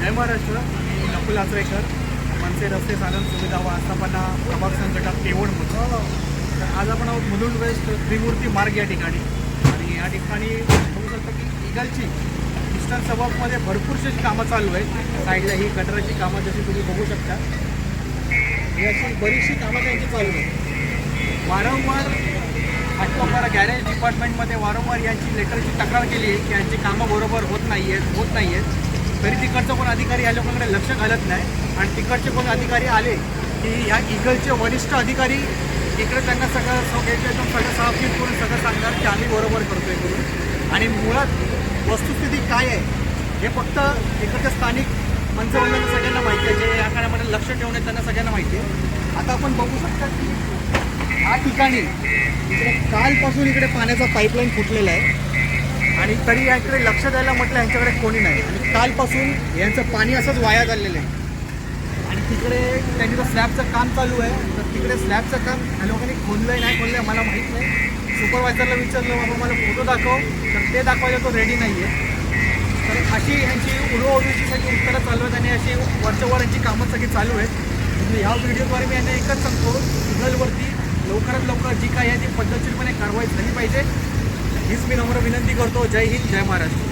जय महाराष्ट्र. मी नकुल आचरेकर. मनसे रस्ते साधन सुविधा व आस्थापना प्रभाग संघटक केवडमधून तर आज आपण आहोत मुलुंड वेस्ट त्रिमूर्ती मार्ग या ठिकाणी. आणि या ठिकाणी बघू शकता की इगलची इस्टर्न सबअपमध्ये भरपूरशी कामं चालू आहेत. साईडला ही गटराची कामं जशी तुम्ही बघू शकता. ही अशी बरीचशी कामं त्यांची चालू आहेत. वारंवार ऑक्टोबर गॅरेज डिपार्टमेंटमध्ये वारंवार यांची लेटरची तक्रार केली आहे की यांची कामं बरोबर होत नाही आहेत होत नाही आहेत तरी तिकडचं कोण अधिकारी या लोकांकडे लक्ष घालत नाही. आणि तिकडचे कोण अधिकारी आले की ह्या इगलचे वरिष्ठ अधिकारी इकडे त्यांना सगळं सगळं एकदम सगळं साफगीर करून सगळं सांगणार की आम्ही बरोबर करतोय करून आणि मुळात वस्तुस्थिती काय आहे? हे फक्त इकडच्या स्थानिक पंचवल्ल्यांना सगळ्यांना माहिती आहे. जे या काळामध्ये लक्ष ठेवणे त्यांना सगळ्यांना माहिती आहे. आता आपण बघू शकता की या ठिकाणी कालपासून इकडे पाण्याचा पाईपलाईन फुटलेला आहे. आणि तरी याकडे लक्ष द्यायला म्हटलं यांच्याकडे कोणी नाही. आणि कालपासून यांचं पाणी असंच वाया चाललेलं आहे. आणि तिकडे त्यांनी तर स्लॅबचं काम चालू आहे. तर तिकडे स्लॅबचं काम ह्या लोकांनी खोललं आहे नाही खोललं आहे मला माहीत नाही. सुपरवायझरला विचारलं बाबा मला फोटो दाखव. तर ते दाखवायला तो रेडी नाही आहे तर अशी यांची उडवाउडवीची सगळी उत्तरं चालू आहेत आणि अशी वरच्यावर यांची कामं सगळी चालू आहेत. म्हणजे ह्या व्हिडिओद्वारे मी यांना एकच सांगतो गुगलवरती लवकरात लवकर जी काही आहे ती पद्धतशीरपणे कारवाई झाली पाहिजे. हीच मी नम्र विनंती करतो. जय हिंद जय महाराष्ट्र.